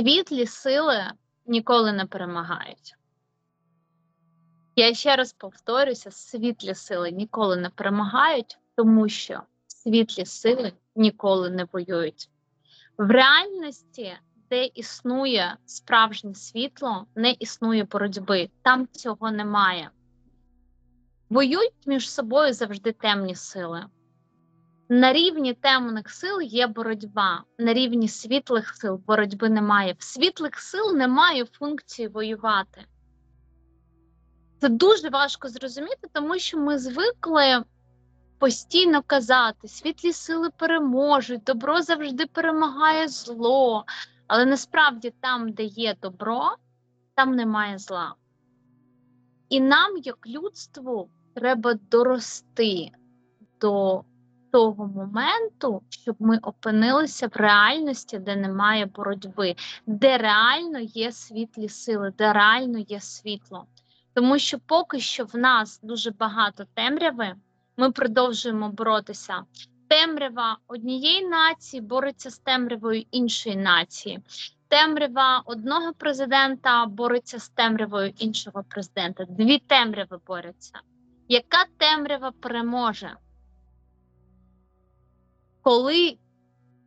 Світлі сили ніколи не перемагають. Я ще раз повторюся: світлі сили ніколи не перемагають, тому що світлі сили ніколи не воюють. В реальності, де існує справжнє світло, не існує боротьби. Там цього немає. Воюють між собою завжди темні сили. На рівні темних сил є боротьба, на рівні світлих сил боротьби немає. В світлих сил немає функції воювати. Це дуже важко зрозуміти, тому що ми звикли постійно казати: світлі сили переможуть, добро завжди перемагає зло. Але насправді там, де є добро, там немає зла. І нам, як людству, треба дорости до того моменту, щоб ми опинилися в реальності, де немає боротьби, де реально є світлі сили, де реально є світло. Тому що поки що в нас дуже багато темряви, ми продовжуємо боротися. Темрява однієї нації бореться з темрявою іншої нації. Темрява одного президента бореться з темрявою іншого президента. Дві темряви борються. Яка темрява переможе? Коли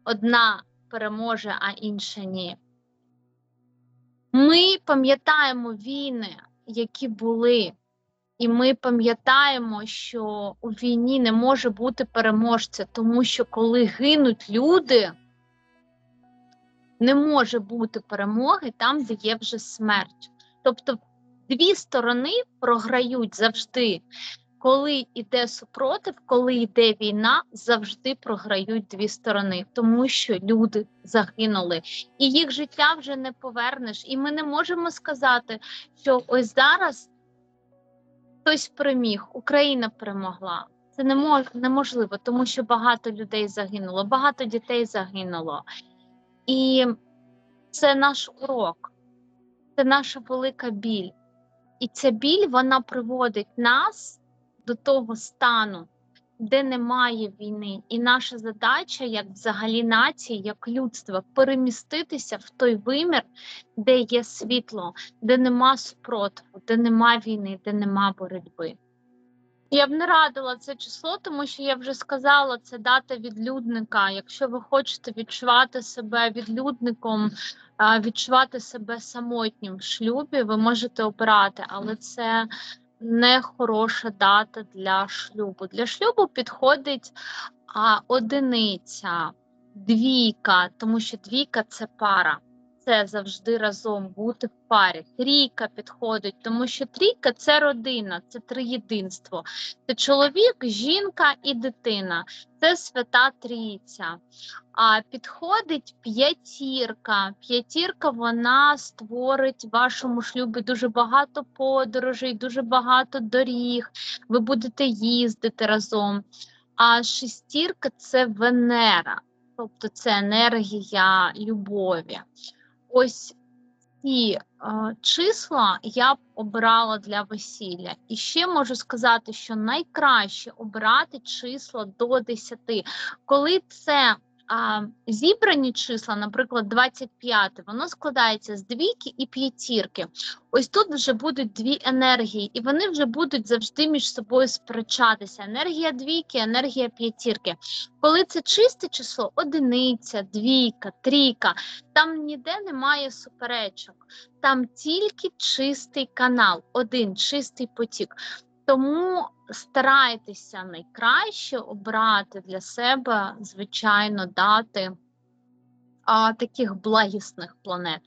одна переможе, а інша ні? Ми пам'ятаємо війни, які були, і ми пам'ятаємо, що у війні не може бути переможця, тому що коли гинуть люди, не може бути перемоги там, де є вже смерть. Тобто дві сторони програють завжди. Коли йде супротив, коли йде війна, завжди програють дві сторони, тому що люди загинули, і їх життя вже не повернеш. І ми не можемо сказати, що ось зараз хтось переміг, Україна перемогла. Це не мож, неможливо, тому що багато людей загинуло, багато дітей загинуло. І це наш урок, це наша велика біль. І ця біль вона приводить нас до того стану, де немає війни. І наша задача, як взагалі нації, як людства, переміститися в той вимір, де є світло, де нема супротиву, де нема війни, де нема боротьби. Я б не радила це число, тому що я вже сказала, це дата відлюдника. Якщо ви хочете відчувати себе відлюдником, відчувати себе самотнім в шлюбі, ви можете обирати, але це не хороша дата для шлюбу. Для шлюбу підходить а, одиниця, двійка, тому що двійка це пара це завжди разом бути в парі. Трійка підходить, тому що трійка це родина, це триєдинство. Це чоловік, жінка і дитина. Це свята трійця. А підходить п'ятірка. П'ятірка вона створить вашому шлюбі дуже багато подорожей, дуже багато доріг. Ви будете їздити разом. А шестірка це Венера, тобто це енергія любові. Ось ці е, числа я б обирала для весілля. І ще можу сказати, що найкраще обирати числа до 10. Коли це а, зібрані числа, наприклад, 25, воно складається з двійки і п'ятірки. Ось тут вже будуть дві енергії, і вони вже будуть завжди між собою сперечатися. Енергія двійки, енергія п'ятірки. Коли це чисте число, одиниця, двійка, трійка, там ніде немає суперечок, там тільки чистий канал, один чистий потік. Тому старайтеся найкраще обрати для себе, звичайно, дати а, таких благісних планет.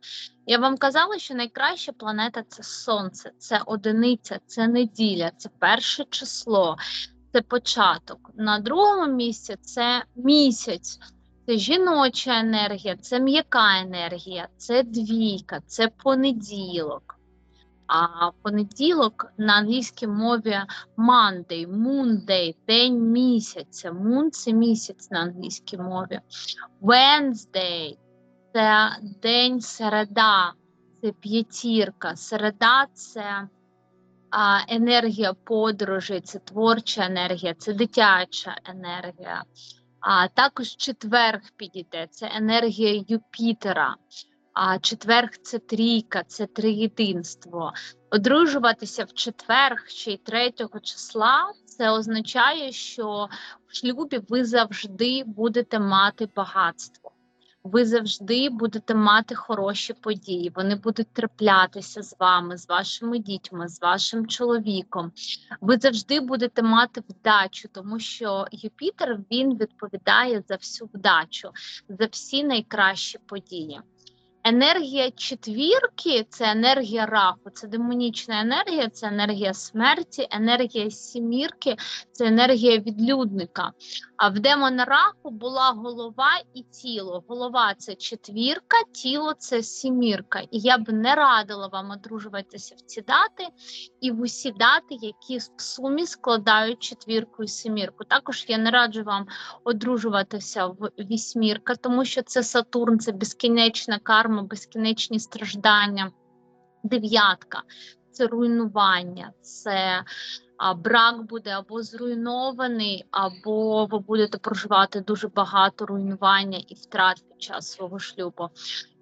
Я вам казала, що найкраща планета це Сонце, це одиниця, це неділя, це перше число, це початок. На другому місці це місяць. Це жіноча енергія, це м'яка енергія, це двійка, це понеділок. А понеділок на англійській мові Monday, Moonday, день місяця. Moon – це місяць на англійській мові. Wednesday – це день середа, це п'ятірка. Середа це а, енергія подорожі, це творча енергія, це дитяча енергія. А також четверг підійде, це енергія Юпітера. А четверг це трійка, це триєдинство. Одружуватися в четверг чи й третього числа це означає, що в шлюбі ви завжди будете мати багатство. Ви завжди будете мати хороші події. Вони будуть траплятися з вами, з вашими дітьми, з вашим чоловіком. Ви завжди будете мати вдачу, тому що Юпітер він відповідає за всю вдачу, за всі найкращі події. Енергія четвірки це енергія раху, це демонічна енергія, це енергія смерті, енергія сімірки, це енергія відлюдника. А в демона раху була голова і тіло. Голова це четвірка, тіло це сімірка. І я б не радила вам одружуватися в ці дати і в усі дати, які в сумі складають четвірку і семірку. Також я не раджу вам одружуватися в вісьмірка, тому що це Сатурн, це безкінечна карма, безкінечні страждання. Дев'ятка це руйнування, це а, брак буде або зруйнований, або ви будете проживати дуже багато руйнування і втрат під час свого шлюбу.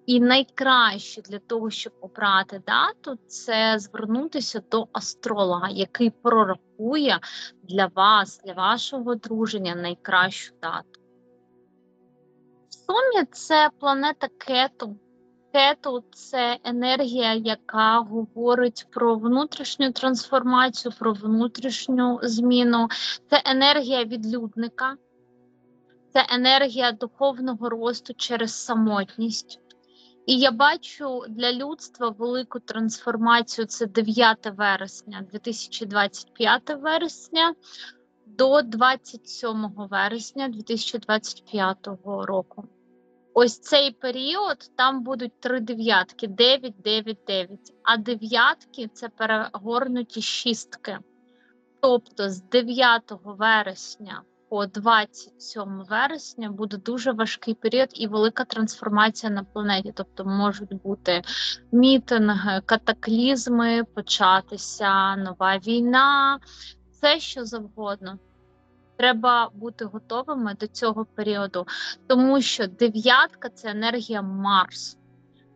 І найкраще для того, щоб обрати дату, це звернутися до астролога, який прорахує для вас, для вашого одруження найкращу дату. В сумі це планета Кету. Кету це енергія, яка говорить про внутрішню трансформацію, про внутрішню зміну. Це енергія відлюдника, це енергія духовного росту через самотність. І я бачу для людства велику трансформацію. Це 9 вересня, 2025 вересня до 27 вересня 2025 року. Ось цей період там будуть три дев'ятки: 9, 9, 9. А дев'ятки це перегорнуті шістки. Тобто з 9 вересня по 27 вересня буде дуже важкий період і велика трансформація на планеті. Тобто можуть бути мітинги, катаклізми, початися нова війна, все що завгодно. Треба бути готовими до цього періоду, тому що дев'ятка це енергія Марс.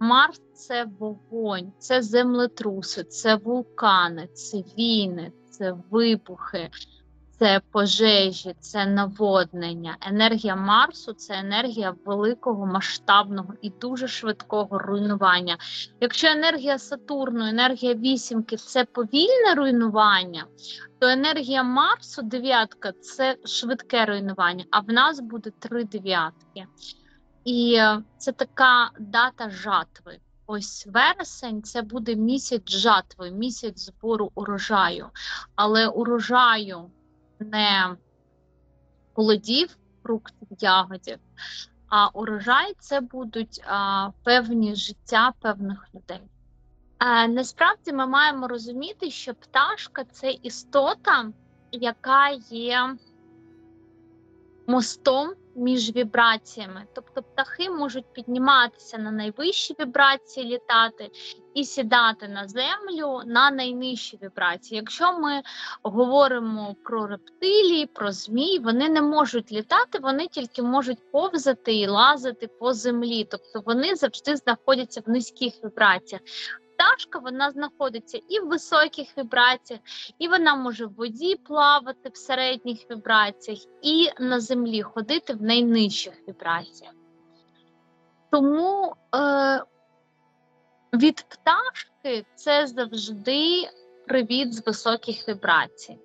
Марс це вогонь, це землетруси, це вулкани, це війни, це вибухи, це пожежі, це наводнення. Енергія Марсу це енергія великого, масштабного і дуже швидкого руйнування. Якщо енергія Сатурну, енергія вісімки це повільне руйнування, то енергія Марсу, дев'ятка це швидке руйнування, а в нас буде три дев'ятки. І це така дата жатви. Ось вересень це буде місяць жатви, місяць збору урожаю. Але урожаю не плодів, фруктів, ягодів, а урожай це будуть а, певні життя певних людей. А, насправді ми маємо розуміти, що пташка це істота, яка є мостом між вібраціями. Тобто птахи можуть підніматися на найвищі вібрації, літати і сідати на землю на найнижчі вібрації. Якщо ми говоримо про рептилії, про змій, вони не можуть літати, вони тільки можуть повзати і лазити по землі. Тобто вони завжди знаходяться в низьких вібраціях пташка вона знаходиться і в високих вібраціях, і вона може в воді плавати в середніх вібраціях, і на землі ходити в найнижчих вібраціях. Тому е, від пташки це завжди привіт з високих вібрацій.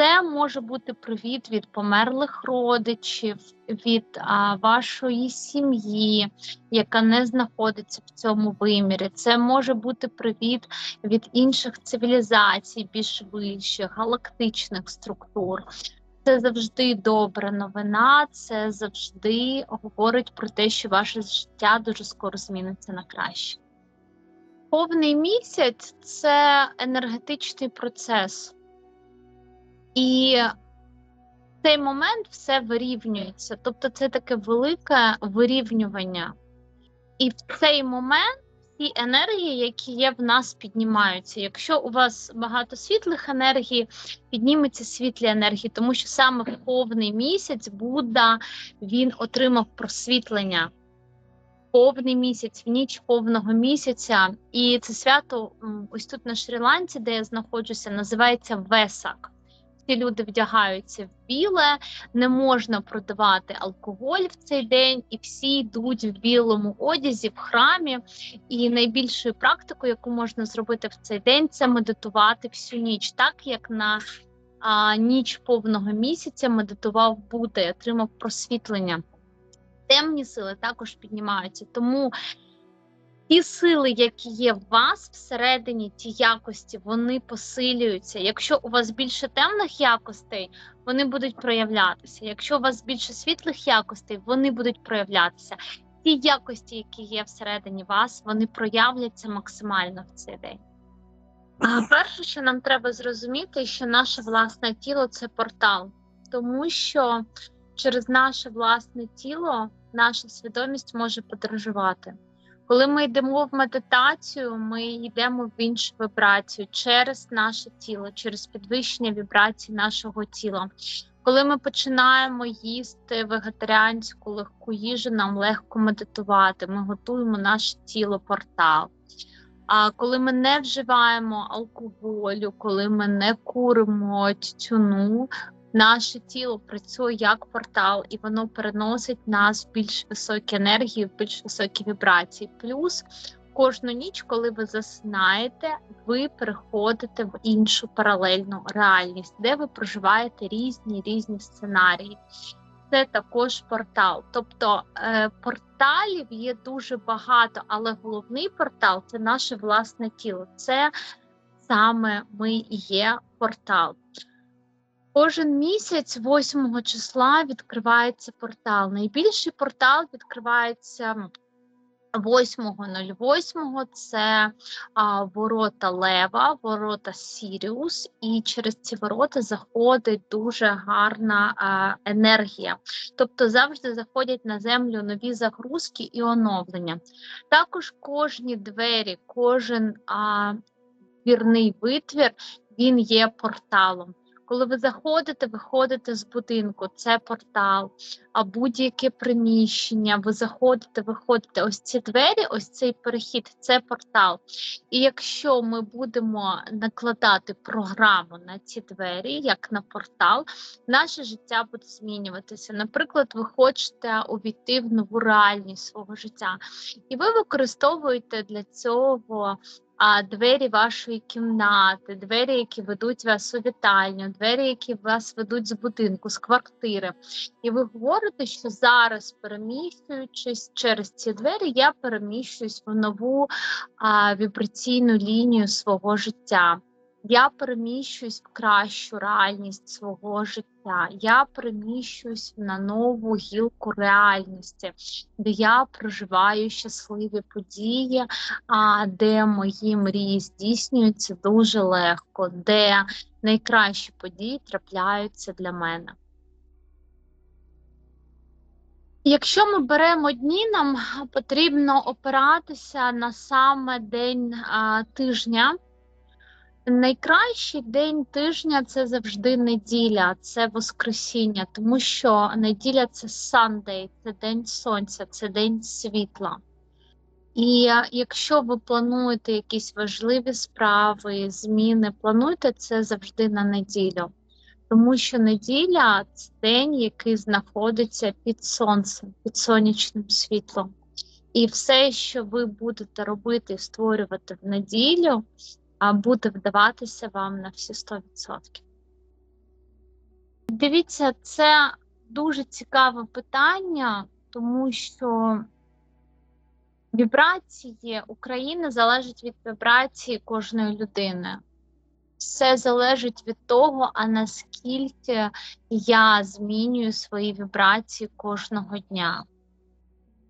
Це може бути привіт від померлих родичів, від а, вашої сім'ї, яка не знаходиться в цьому вимірі. Це може бути привіт від інших цивілізацій, більш вищих, галактичних структур. Це завжди добра новина, це завжди говорить про те, що ваше життя дуже скоро зміниться на краще. Повний місяць це енергетичний процес. І в цей момент все вирівнюється. Тобто це таке велике вирівнювання. І в цей момент всі енергії, які є в нас, піднімаються. Якщо у вас багато світлих енергій, підніметься світлі енергії, тому що саме в повний місяць Будда він отримав просвітлення. повний місяць, в ніч повного місяця. І це свято ось тут на Шрі-Ланці, де я знаходжуся, називається Весак. Всі люди вдягаються в біле, не можна продавати алкоголь в цей день, і всі йдуть в білому одязі в храмі. І найбільшою практикою, яку можна зробити в цей день, це медитувати всю ніч, так як на а, ніч повного місяця медитував Будда отримав просвітлення. Темні сили також піднімаються. Тому ті сили, які є в вас всередині, ті якості, вони посилюються. Якщо у вас більше темних якостей, вони будуть проявлятися. Якщо у вас більше світлих якостей, вони будуть проявлятися. Ті якості, які є всередині вас, вони проявляться максимально в цей день. Перше, що нам треба зрозуміти, що наше власне тіло це портал, тому що через наше власне тіло наша свідомість може подорожувати. Коли ми йдемо в медитацію, ми йдемо в іншу вібрацію через наше тіло, через підвищення вібрацій нашого тіла. Коли ми починаємо їсти вегетаріанську легку їжу, нам легко медитувати. Ми готуємо наше тіло портал. А коли ми не вживаємо алкоголю, коли ми не куримо тютюну, наше тіло працює як портал, і воно переносить нас в більш високі енергії, в більш високі вібрації. Плюс кожну ніч, коли ви засинаєте, ви переходите в іншу паралельну реальність, де ви проживаєте різні різні сценарії. Це також портал. Тобто е, порталів є дуже багато, але головний портал це наше власне тіло. Це саме ми є портал. Кожен місяць, 8 числа, відкривається портал. Найбільший портал відкривається 8.08 це а, ворота Лева, ворота Сіріус, і через ці ворота заходить дуже гарна а, енергія. Тобто завжди заходять на землю нові загрузки і оновлення. Також кожні двері, кожен а, вірний витвір він є порталом. Коли ви заходите, виходите з будинку, це портал, а будь-яке приміщення, ви заходите, виходите. Ось ці двері, ось цей перехід це портал. І якщо ми будемо накладати програму на ці двері, як на портал, наше життя буде змінюватися. Наприклад, ви хочете увійти в нову реальність свого життя, і ви використовуєте для цього а двері вашої кімнати, двері, які ведуть вас у вітальню, двері, які вас ведуть з будинку, з квартири. І ви говорите, що зараз, переміщуючись через ці двері, я переміщуюсь в нову а, вібраційну лінію свого життя. Я переміщуюсь в кращу реальність свого життя. Я переміщуюсь на нову гілку реальності, де я проживаю щасливі події, а де мої мрії здійснюються дуже легко, де найкращі події трапляються для мене. Якщо ми беремо дні, нам потрібно опиратися на саме день а, тижня. Найкращий день тижня це завжди неділя, це Воскресіння, тому що неділя це Sunday, це день сонця, це день світла. І якщо ви плануєте якісь важливі справи, зміни, плануйте це завжди на неділю, тому що неділя це день, який знаходиться під сонцем, під сонячним світлом. І все, що ви будете робити і створювати в неділю, буде вдаватися вам на всі 100%. Дивіться, це дуже цікаве питання, тому що вібрації України залежать від вібрації кожної людини. Все залежить від того, а наскільки я змінюю свої вібрації кожного дня.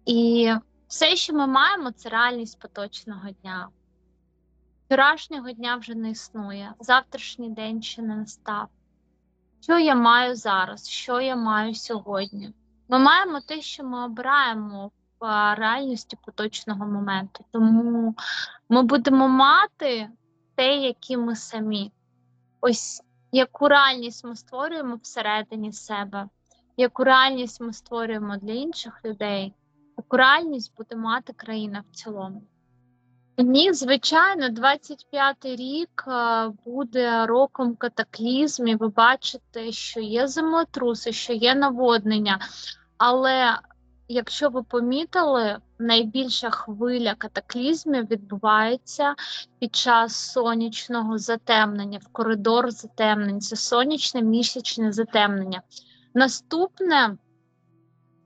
І все, що ми маємо, це реальність поточного дня. Вчорашнього дня вже не існує, завтрашній день ще не настав. Що я маю зараз? Що я маю сьогодні? Ми маємо те, що ми обираємо в реальності поточного моменту. Тому ми будемо мати те, які ми самі. Ось яку реальність ми створюємо всередині себе, яку реальність ми створюємо для інших людей, яку реальність буде мати країна в цілому. Ні, звичайно, 25-й рік е, буде роком катаклізмів. Ви бачите, що є землетруси, що є наводнення. Але якщо ви помітили, найбільша хвиля катаклізмів відбувається під час сонячного затемнення, в коридор затемнень. Це сонячне місячне затемнення. Наступне.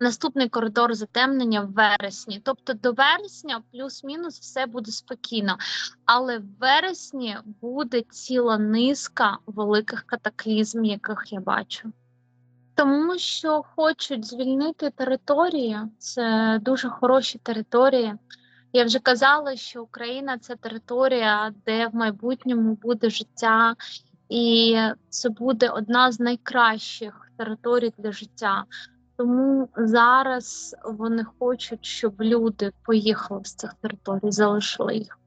Наступний коридор затемнення в вересні. Тобто до вересня плюс-мінус все буде спокійно. Але в вересні буде ціла низка великих катаклізмів, яких я бачу. Тому що хочуть звільнити території, це дуже хороші території. Я вже казала, що Україна це територія, де в майбутньому буде життя, і це буде одна з найкращих територій для життя. Тому зараз вони хочуть, щоб люди поїхали з цих територій, залишили їх.